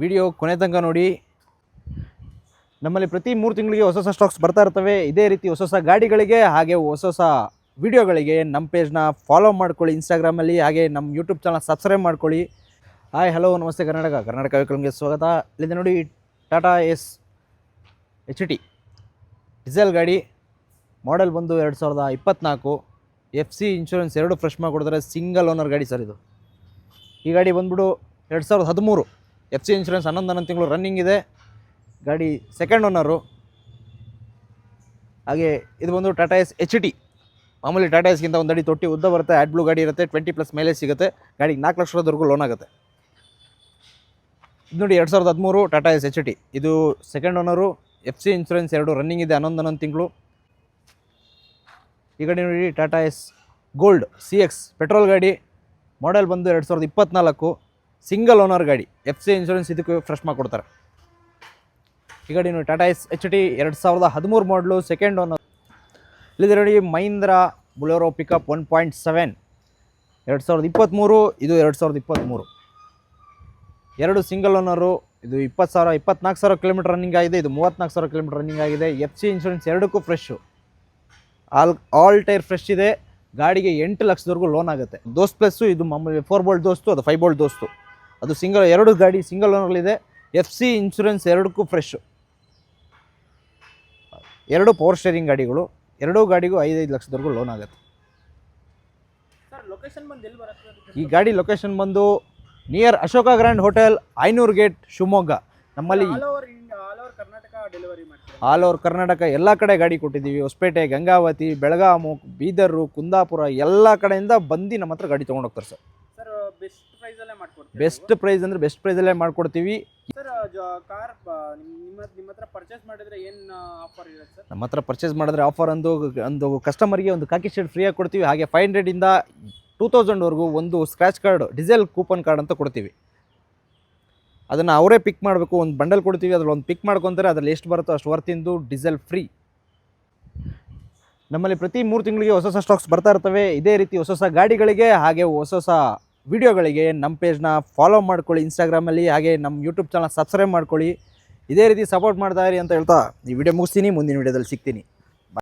Video ಕೊನೆ ತನಕ ನೋಡಿ. ನಮ್ಮಲ್ಲಿ ಪ್ರತಿ ಮೂರು ತಿಂಗಳಿಗೆ ಹೊಸ ಹೊಸ ಸ್ಟಾಕ್ಸ್ ಬರ್ತಾ ಇರ್ತವೆ. ಇದೇ ರೀತಿ ಹೊಸ ಹೊಸ ಗಾಡಿಗಳಿಗೆ ಹಾಗೆ ಹೊಸ ಹೊಸ ವಿಡಿಯೋಗಳಿಗೆ ನಮ್ಮ ಪೇಜ್ನ ಫಾಲೋ ಮಾಡ್ಕೊಳ್ಳಿ. ಇನ್ಸ್ಟಾಗ್ರಾಮಲ್ಲಿ ಹಾಗೆ ನಮ್ಮ ಯೂಟ್ಯೂಬ್ ಚಾನಲ್ ಸಬ್ಸ್ಕ್ರೈಬ್ ಮಾಡ್ಕೊಳ್ಳಿ. ಹಾಯ್ ಹಲೋ ನಮಸ್ತೆ ಕರ್ನಾಟಕ. ಕರ್ನಾಟಕ ವೆಹಿಕಲ್ಗೆ ಸ್ವಾಗತ. ಇಲ್ಲಿಂದ ನೋಡಿ Tata Ace H T diesel ಗಾಡಿ. ಮಾಡೆಲ್ ಬಂದು ಎರಡು ಸಾವಿರದ ಇಪ್ಪತ್ತ್ನಾಲ್ಕು ಎಫ್ ಸಿ ಇನ್ಶೂರೆನ್ಸ್ ಎರಡು ಫ್ರೆಶ್ ಮಾಡಿಕೊಡ್ತಾರೆ. ಸಿಂಗಲ್ ಓನರ್ ಗಾಡಿ ಸರ್ ಇದು. ಈ ಗಾಡಿ ಬಂದ್ಬಿಟ್ಟು ಎರಡು ಸಾವಿರದ ಹದಿಮೂರು. ಎಫ್ ಸಿ ಇನ್ಶೂರೆನ್ಸ್ ಹನ್ನೊಂದು ಹನ್ನೊಂದು ತಿಂಗಳು ರನ್ನಿಂಗ್ ಇದೆ. ಗಾಡಿ ಸೆಕೆಂಡ್ ಓನರು ಹಾಗೆ ಇದು ಬಂದು ಟಾಟಾ ಎಸ್ ಎಚ್ ಟಿ ಮಾಮೂಲಿ ಟಾಟಾ ಎಸ್ಗಿಂತ ಒಂದು ಅಡಿ ತೊಟ್ಟಿ ಉದ್ದ ಬರುತ್ತೆ ಆ್ಯಡ್ ಬ್ಲೂ ಗಾಡಿ ಇರುತ್ತೆ ಟ್ವೆಂಟಿ ಪ್ಲಸ್ ಮೇಲೆ ಸಿಗುತ್ತೆ. ಗಾಡಿಗೆ ನಾಲ್ಕು ಲಕ್ಷದವರೆಗೂ ಲೋನ್ ಆಗುತ್ತೆ. ಇದು ನೋಡಿ ಎರಡು ಸಾವಿರದ ಹದಿಮೂರು ಟಾಟಾ ಎಸ್ ಎಚ್ ಟಿ ಇದು second owner F C insurance ಎರಡು ರನ್ನಿಂಗ್ ಇದೆ ಹನ್ನೊಂದು ಹನ್ನೊಂದು ತಿಂಗಳು. ಈ ಕಡೆ ನೋಡಿ Tata Ace gold C X petrol ಗಾಡಿ. ಮಾಡೆಲ್ ಬಂದು ಎರಡು ಸಾವಿರದ ಇಪ್ಪತ್ನಾಲ್ಕು. ಸಿಂಗಲ್ ಓನರ್ ಗಾಡಿ ಎಫ್ ಸಿ ಇನ್ಶೂರೆನ್ಸ್ ಇದಕ್ಕೆ ಫ್ರೆಶ್ ಮಾಡಿಕೊಡ್ತಾರೆ ಈ ಗಾಡಿ ನೋಡಿ ಟಾಟಾ ಎಸ್ ಎಚ್ ಟಿ ಎರಡು ಸಾವಿರದ ಹದಿಮೂರು ಮಾಡಲು ಸೆಕೆಂಡ್ ಓನರ್ ಇಲ್ಲಿದೆ ನೋಡಿ Mahindra Bolero pickup one point seven ಎರಡು ಸಾವಿರದ ಇಪ್ಪತ್ತ್ಮೂರು ಇದು ಎರಡು ಸಾವಿರದ ಇಪ್ಪತ್ತ್ಮೂರು ಎರಡು ಸಿಂಗಲ್ ಓನರು ಇದು ಇಪ್ಪತ್ತು ಸಾವಿರ, ಇಪ್ಪತ್ನಾಲ್ಕು ಸಾವಿರ ಕಿಲೋಮೀಟರ್ ರನ್ನಿಂಗ್ ಆಗಿದೆ, ಇದು ಮೂವತ್ತ್ನಾಲ್ಕು ಸಾವಿರ ಕಿಲೋಮೀಟರ್ ರನ್ನಿಂಗ್ ಆಗಿದೆ. ಎಫ್ ಸಿ ಇನ್ಶೂರೆನ್ಸ್ ಎರಡಕ್ಕೂ fresh all all tyre fresh ಇದೆ. ಗಾಡಿಗೆ ಎಂಟು ಲಕ್ಷದವರೆಗೂ ಲೋನ್ ಆಗುತ್ತೆ. ದೋಸ್ತ್ ಪ್ಲಸ್ಸು ಇದು ಮಾಮೂಲಿ ಫೋರ್ ಬೋಲ್ಟ್ ದೋಸ್ತು ಅದು ಫೈವ್ ಬೋಲ್ಡ್ ದೋಸ್ತು ಅದು ಸಿಂಗಲ್ ಎರಡು ಗಾಡಿ ಸಿಂಗಲ್ ಓನರ್ಲಿದೆ ಎಫ್ ಸಿ ಇನ್ಶೂರೆನ್ಸ್ ಎರಡಕ್ಕೂ ಫ್ರೆಶ್ ಎರಡು ಪವರ್ ಸ್ಟೇರಿಂಗ್ ಗಾಡಿಗಳು ಎರಡೂ ಗಾಡಿಗೂ ಐದೈದು ಲಕ್ಷದವರೆಗೂ ಲೋನ್ ಆಗುತ್ತೆ. ಸರ್ ಲೊಕೇಶನ್ ಬಂದು ಎಲ್ಲಿ ಬರುತ್ತೆ ಈ ಗಾಡಿ ಲೊಕೇಶನ್ ಬಂದು ನಿಯರ್ ಅಶೋಕ ಗ್ರ್ಯಾಂಡ್ ಹೋಟೆಲ್ ಐನೂರು ಗೇಟ್ ಶಿವಮೊಗ್ಗ. ನಮ್ಮಲ್ಲಿ ಆಲ್ ಓವರ್ ಕರ್ನಾಟಕ ಎಲ್ಲ ಕಡೆ ಗಾಡಿ ಕೊಟ್ಟಿದ್ದೀವಿ. ಹೊಸಪೇಟೆ ಗಂಗಾವತಿ ಬೆಳಗಾಮು ಬೀದರು ಕುಂದಾಪುರ ಎಲ್ಲ ಕಡೆಯಿಂದ ಬಂದು ನಮ್ಮ ಹತ್ರ ಗಾಡಿ ತೊಗೊಂಡೋಗ್ತಾರೆ ಸರ್. ಬೆಸ್ಟ್ ಪ್ರೈಸಲ್ಲೇ ಮಾಡ್ಕೊಡ್ತೀವಿ ಬೆಸ್ಟ್ ಪ್ರೈಸ್ ಅಂದ್ರೆ ಬೆಸ್ಟ್ ಪ್ರೈಸಲ್ಲೇ ಮಾಡ್ಕೊಡ್ತೀವಿ. ಸರ್ ಕಾರ್ ನಿಮ್ಮ ನಿಮ್ಮ ಹತ್ರ ಪರ್ಚೇಸ್ ಮಾಡಿದ್ರೆ ಏನು ಆಫರ್ ಇರುತ್ತೆ ಸರ್ ನಮ್ಮ ಹತ್ರ ಪರ್ಚೇಸ್ ಮಾಡಿದ್ರೆ ಆಫರ್ ಒಂದು ಒಂದು ಕಸ್ಟಮರ್ಗೆ ಒಂದು ಕಾಕಿ ಶರ್ಟ್ ಫ್ರೀಯಾಗಿ ಕೊಡ್ತೀವಿ. ಹಾಗೆ ಫೈವ್ ಹಂಡ್ರೆಡಿಂದ ಟೂ ತೌಸಂಡ್ವರೆಗೂ ಒಂದು scratch card diesel coupon card ಅಂತ ಕೊಡ್ತೀವಿ. ಅದನ್ನು ಅವರೇ ಪಿಕ್ ಮಾಡಬೇಕು. ಒಂದು ಬಂಡಲ್ ಕೊಡ್ತೀವಿ. ಅದ್ರಲ್ಲಿ ಒಂದು ಪಿಕ್ ಮಾಡ್ಕೊತಾರೆ. ಅದರಲ್ಲಿ ಎಷ್ಟು ಬರುತ್ತೋ ಅಷ್ಟು ವರ್ತಿಂದು ಡೀಸೆಲ್ ಫ್ರೀ ನಮ್ಮಲ್ಲಿ ಪ್ರತಿ ಮೂರು ತಿಂಗಳಿಗೆ ಹೊಸ ಹೊಸ ಸ್ಟಾಕ್ಸ್ ಬರ್ತಾ ಇರ್ತವೆ. ಇದೇ ರೀತಿ ಹೊಸ ಹೊಸ ಗಾಡಿಗಳಿಗೆ ಹಾಗೆ ಹೊಸ ಹೊಸ ವಿಡಿಯೋಗಳಿಗೆ ನಮ್ಮ ಪೇಜ್ನ ಫಾಲೋ ಮಾಡ್ಕೊಳ್ಳಿ ಇನ್ಸ್ಟಾಗ್ರಾಮಲ್ಲಿ ಹಾಗೆ ನಮ್ಮ ಯೂಟ್ಯೂಬ್ ಚಾನಲ್ ಸಬ್ಸ್ಕ್ರೈಬ್ ಮಾಡ್ಕೊಳ್ಳಿ. ಇದೇ ರೀತಿ ಸಪೋರ್ಟ್ ಮಾಡ್ತಾ ಇರಿ ಅಂತ ಹೇಳ್ತಾ ಈ ವಿಡಿಯೋ ಮುಗಿಸ್ತೀನಿ, ಮುಂದಿನ ವಿಡಿಯೋದಲ್ಲಿ ಸಿಗ್ತೀನಿ.